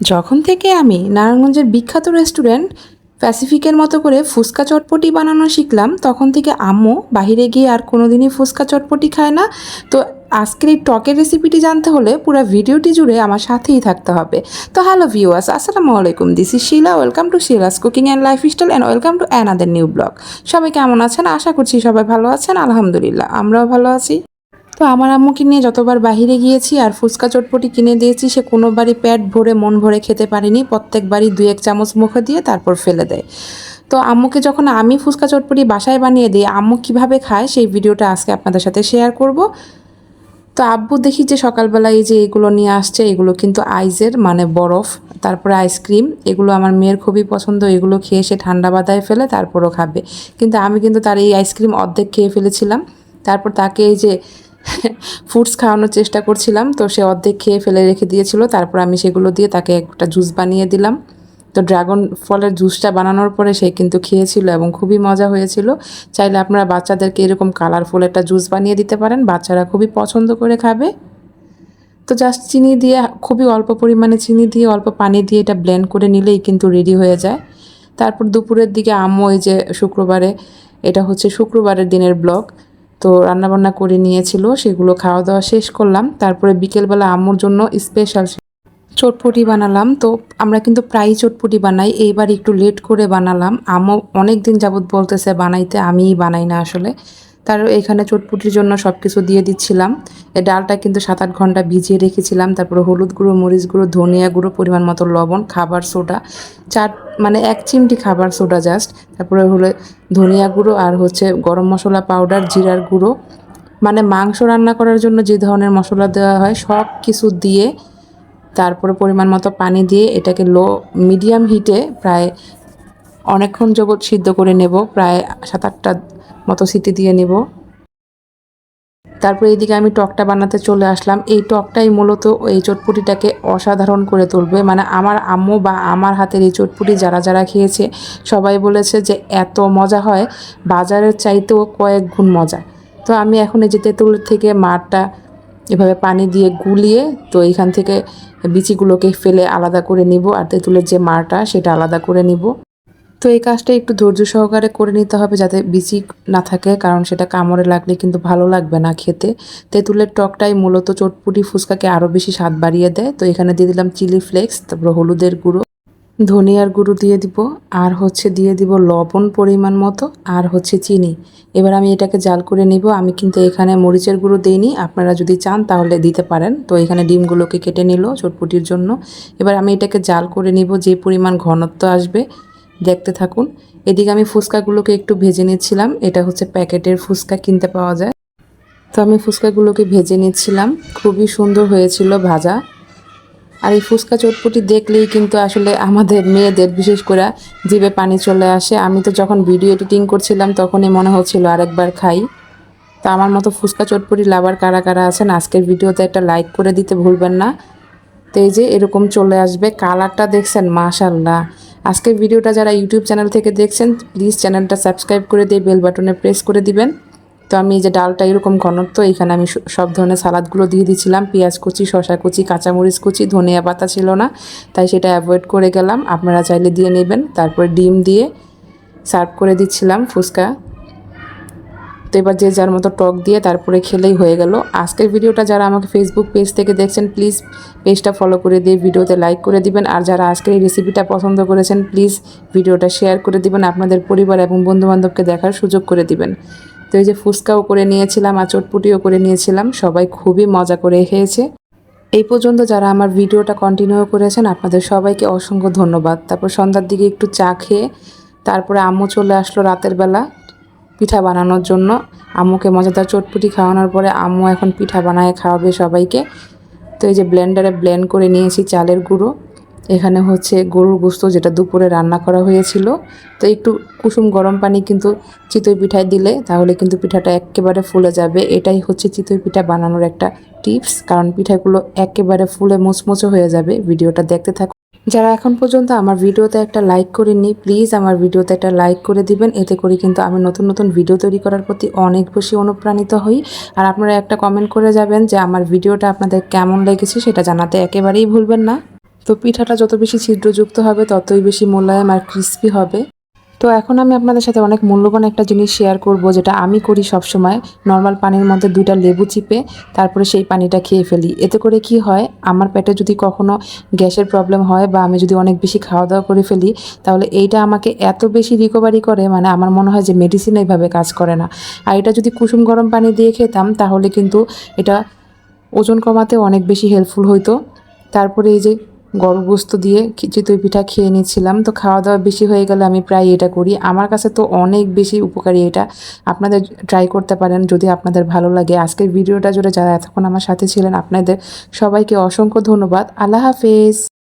যখন থেকে আমি নারায়ণগঞ্জের বিখ্যাত রেস্টুরেন্ট প্যাসিফিকের মতো করে ফুচকা চটপটি বানানো শিখলাম, তখন থেকে আম্মু বাইরে গিয়ে আর কোনোদিনই ফুচকা চটপটি খায় না। তো আজকের এই টকের রেসিপিটি জানতে হলে পুরো ভিডিওটি জুড়ে আমার সাথেই থাকতে হবে। তো হ্যালো ভিউয়ার্স, আসসালামু আলাইকুম। This is Shila welcome to Shila's cooking and lifestyle and welcome to another new blog সবাই কেমন আছেন? আশা করছি সবাই ভালো আছেন, আলহামদুলিল্লাহ, আমরাও ভালো আছি। তো আমার আম্মুকে নিয়ে যতবার বাহিরে গিয়েছি আর ফুচকা চটপটি কিনে দিয়েছি, সে কোনোবারই পেট ভরে, মন ভরে খেতে পারেনি। প্রত্যেকবারই দুই এক চামচ মুখে দিয়ে তারপর ফেলে দেয়। তো আম্মুকে যখন আমি ফুচকা চটপটি বাসায় বানিয়ে দিই, আম্মু কীভাবে খায় সেই ভিডিওটা আজকে আপনাদের সাথে শেয়ার করব। তো আব্বু দেখি যে সকালবেলা এই যে এগুলো নিয়ে আসছে, এগুলো কিন্তু আইসের মানে বরফ, তারপরে আইসক্রিম, এগুলো আমার মেয়ের খুবই পছন্দ, এগুলো খেয়ে সে ঠান্ডা বাদায় ফেলে তারপরও খাবে। কিন্তু আমি কিন্তু তার এই আইসক্রিম অর্ধেক খেয়ে ফেলেছিলাম। তারপর তাকে এই যে ফ্রুটস খাওয়ানোর চেষ্টা করছিলাম, তো সে অর্ধেক খেয়ে ফেলে রেখে দিয়েছিল। তারপর আমি সেগুলো দিয়ে তাকে একটা জুস বানিয়ে দিলাম। তো ড্রাগন ফলের জুসটা বানানোর পরে সে কিন্তু খেয়েছিল এবং খুবই মজা হয়েছিল। চাইলে আপনারা বাচ্চাদেরকে এরকম কালারফুল একটা জুস বানিয়ে দিতে পারেন, বাচ্চারা খুবই পছন্দ করে খাবে। তো জাস্ট চিনি দিয়ে, খুবই অল্প পরিমাণে চিনি দিয়ে, অল্প পানি দিয়ে এটা ব্লেন্ড করে নিলেই কিন্তু রেডি হয়ে যায়। তারপর দুপুরের দিকে আম্মু ওই যে শুক্রবারে, এটা হচ্ছে শুক্রবারের দিনের ব্লগ তো রান্নাবান্না করে নিয়েছিল, সেগুলো খাওয়া দাওয়া শেষ করলাম। তারপরে বিকেলবেলা আম্মুর জন্য স্পেশাল চটপটি বানালাম, তো আমরা কিন্তু প্রায়ই চটপটি বানাই। এইবার একটু লেট করে বানালাম। আম্মু অনেক দিন যাবৎ বলতেছে, বানাইতে আমিই বানাই না আসলে। তার এখানে চটপটির জন্য সব কিছু দিয়ে দিচ্ছিলাম। এই ডালটা কিন্তু সাত আট ঘণ্টা ভিজিয়ে রেখেছিলাম। তারপরে হলুদ গুঁড়ো, মরিচ গুঁড়ো, ধনিয়া গুঁড়ো, পরিমাণ মতো লবণ, খাবার, সোডা চাট মানে এক চিমটি খাবার সোডা জাস্ট তারপরে হলো ধনিয়া গুঁড়ো আর হচ্ছে গরম মশলা পাউডার জিরার গুঁড়ো। মানে মাংস রান্না করার জন্য যে ধরনের মশলা দেওয়া হয়, সব কিছু দিয়ে তারপরে পরিমাণ মতো পানি দিয়ে এটাকে লো মিডিয়াম হিটে প্রায় অনেকক্ষণ জগৎ সিদ্ধ করে নেব, প্রায় সাত আটটা মতো সিটি দিয়ে নেব। তারপরে এইদিকে আমি টকটা বানাতে চলে আসলাম। এই টকটাই মূলত এই চটপুটিটাকে অসাধারণ করে তুলবে। মানে আমার আম্মু বা আমার হাতের এই চটপুটি যারা যারা খেয়েছে, সবাই বলেছে যে এত মজা হয়, বাজারের চাইতেও কয়েক গুণ মজা। তো আমি এখন এই যে তেঁতুলের থেকে মারটা এভাবে পানি দিয়ে গুলিয়ে, তো এখান থেকে বিচিগুলোকে ফেলে আলাদা করে নিব। আর তেঁতুলের যে মারটা সেটা আলাদা করে নিব। তো এই কাজটা একটু ধৈর্য সহকারে করে নিতে হবে যাতে বিচি না থাকে, কারণ সেটা কামড়ে লাগলে কিন্তু ভালো লাগবে না খেতে। তেঁতুলের টকটাই মূলত চটপুটি ফুচকাকে আরও বেশি স্বাদ বাড়িয়ে দেয়। তো এখানে দিয়ে দিলাম চিলি ফ্লেক্স, তারপর হলুদের গুঁড়ো, ধনিয়ার গুঁড়ো দিয়ে দিব, আর হচ্ছে দিয়ে দিব লবণ পরিমাণ মতো, আর হচ্ছে চিনি। এবার আমি এটাকে জাল করে নিব। আমি কিন্তু এখানে মরিচের গুঁড়ো দিইনি, আপনারা যদি চান তাহলে দিতে পারেন। তো এখানে ডিমগুলোকে কেটে নিল চটপুটির জন্য। এবার আমি এটাকে জাল করে নিব, যে পরিমাণ ঘনত্ব আসবে। দেখতে থাকুন। এদিকে আমি ফুচকাগুলোকে একটু ভেজে নিচ্ছিলাম। এটা হচ্ছে প্যাকেটের ফুচকা, কিনতে পাওয়া যায়। তো আমি ফুচকাগুলোকে ভেজে নিচ্ছিলাম। খুবই সুন্দর হয়েছিল ভাজা। আর এই ফুচকা চটপটি দেখলেই কিন্তু আসলে আমাদের মেয়েদের, বিশেষ করে জিভে পানি চলে আসে। আমি তো যখন ভিডিও এডিটিং করছিলাম, তখনই মনে হচ্ছিল আরেকবার খাই। তো আমার মতো ফুচকা চটপটি লাভার কারা কারা আছেন, আজকের ভিডিওতে একটা লাইক করে দিতে ভুলবেন না। তো এই যে এরকম চলে আসবে। কালারটা দেখছেন মাশাল্লাহ আজকের ভিডিওটা যারা ইউটিউব চ্যানেল থেকে দেখছেন প্লিজ চ্যানেলটা সাবস্ক্রাইব করে দিয়ে বেল বাটনে প্রেস করে দিবেন। তো আমি এই যে ডালটা এরকম ঘনত্ব, এখানে আমি সব ধরনের সালাদগুলো দিয়ে দিচ্ছিলাম পেঁয়াজ কুচি শশা কুচি, কাঁচামরিচ কুচি, ধনিয়া পাতা ছিল না, তাই সেটা অ্যাভয়েড করে গেলাম। আপনারা চাইলে দিয়ে নেবেন। তারপরে ডিম দিয়ে সার্ভ করে দিচ্ছিলাম ফুচকা। তো এবার যে যার মতো টক দিয়ে তারপরে খেলেই হয়ে গেল। আজকের ভিডিওটা যারা আমাকে ফেসবুক পেজ থেকে দেখছেন প্লিজ পেজটা ফলো করে দিয়ে ভিডিওতে লাইক করে দিবেন। আর যারা আজকের এই রেসিপিটা পছন্দ করেছেন প্লিজ ভিডিওটা শেয়ার করে দিবেন, আপনাদের পরিবার এবং বন্ধুবান্ধবকে দেখার সুযোগ করে দিবেন। তো এই যে ফুচকাও করে নিয়েছিলাম আর চটপুটিও করে নিয়েছিলাম, সবাই খুবই মজা করে খেয়েছে। এই পর্যন্ত যারা আমার ভিডিওটা কন্টিনিউ করেছেন, আপনাদের সবাইকে অসংখ্য ধন্যবাদ। তারপর সন্ধ্যার দিকে একটু চা খেয়ে, তারপরে আম্মু চলে আসলো রাতের বেলা। পিঠা বানানোর জন্য। আম্মুকে মজাদার চটপুটি খাওয়ানোর পরে আম্মু এখন পিঠা বানায় খাওয়াবে সবাইকে। তো এই যে ব্লেন্ডারে ব্লেন্ড করে নিয়েছি চালের গুঁড়ো। এখানে হচ্ছে গরুর গোস্ত যেটা দুপুরে রান্না করা হয়েছিল। তো একটু কুসুম গরম পানি কিন্তু চিতই পিঠায় দিলে তাহলে কিন্তু পিঠাটা একেবারে ফুলে যাবে। এটাই হচ্ছে চিতই পিঠা বানানোর একটা টিপস। কারণ পিঠাগুলো একেবারে ফুলে মুচমুচে হয়ে যাবে। ভিডিওটা দেখতে থাকুন। যারা এখন পর্যন্ত আমার ভিডিওতে একটা লাইক করেননি প্লিজ আমার ভিডিওতে একটা লাইক করে দিবেন। এতে করে কিন্তু আমি নতুন নতুন ভিডিও তৈরি করার প্রতি অনেক বেশি অনুপ্রাণিত হই। আর আপনারা একটা কমেন্ট করে যাবেন যে, আমার ভিডিওটা আপনাদের কেমন লেগেছে সেটা জানাতে একেবারেই ভুলবেন না। তো পিঠাটা যত বেশি ছিদ্রযুক্ত হবে, ততই বেশি মোলায়েম আর ক্রিস্পি হবে। তো এখন আমি আপনাদের সাথে অনেক মূল্যবান একটা জিনিস শেয়ার করব, যেটা আমি করি সব সময় নর্মাল পানির মধ্যে দুইটা লেবু চিপে, তারপরে সেই পানিটা খেয়ে ফেলি। এতে করে কি হয়, আমার পেটে যদি কখনো গ্যাসের প্রবলেম হয় বা আমি যদি অনেক বেশি খাওয়া দাওয়া করে ফেলি, তাহলে এইটা আমাকে এত বেশি রিকভারি করে মানে আমার মনে হয় যে মেডিসিন এইভাবে কাজ করে না। আর এটা যদি কুসুম গরম পানি দিয়ে খেতাম, তাহলে কিন্তু এটা ওজন কমাতে অনেক বেশি হেল্পফুল হইতো। তারপরে এই যে গর্ভবস্তু দিয়ে খিচুড়ি পিঠা খেয়ে নিয়েছিলাম, তো খাওয়া দাওয়া বেশি হয়ে গেলে আমি প্রায় এটা করি। আমার কাছে তো অনেক বেশি উপকারী এটা। আপনাদের ট্রাই করতে পারেন যদি আপনাদের ভালো লাগে। আজকের ভিডিওটা জুড়ে যারা এতক্ষণ আমার সাথে ছিলেন, আপনাদের সবাইকে অসংখ্য ধন্যবাদ। আল্লাহ হাফেজ।